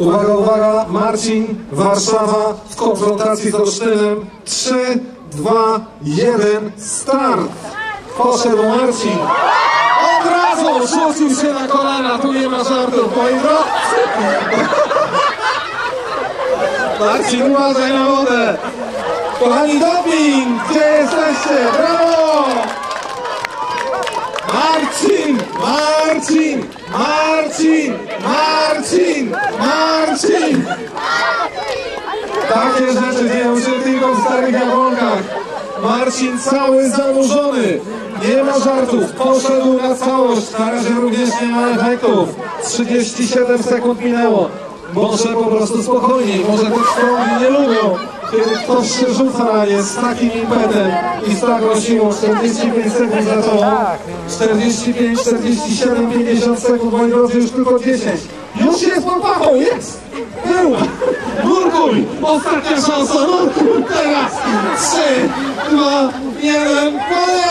Uwaga, uwaga, Marcin, Warszawa w konfrontacji z Olsztynem. 3, 2, 1, start! Poszedł Marcin. Od razu rzucił się na kolana, tu nie ma żartów, moi. Marcin, uważaj na wodę. Kochani, doping! Gdzie jesteście? Brawo! Marcin! Marcin! Marcin! Marcin! Marcin! Takie rzeczy dzieją się tylko w starych jabłonkach. Marcin cały zanurzony. Nie ma żartów. Poszedł na całość. Na razie również nie ma efektów. 37 sekund minęło. Może po prostu spokojniej. Może te strony nie lubią. Kiedy ktoś się rzuca nie z takim impetem i z taką siłą 45 sekund za tobą. 45, 47, 50 sekund, moi drodzy, już tylko 10. Już jest pod pachą, jest! Był! Nurkuj! Ostatnia szansa, nurkuj! Teraz! 3, 2, 1, koniec!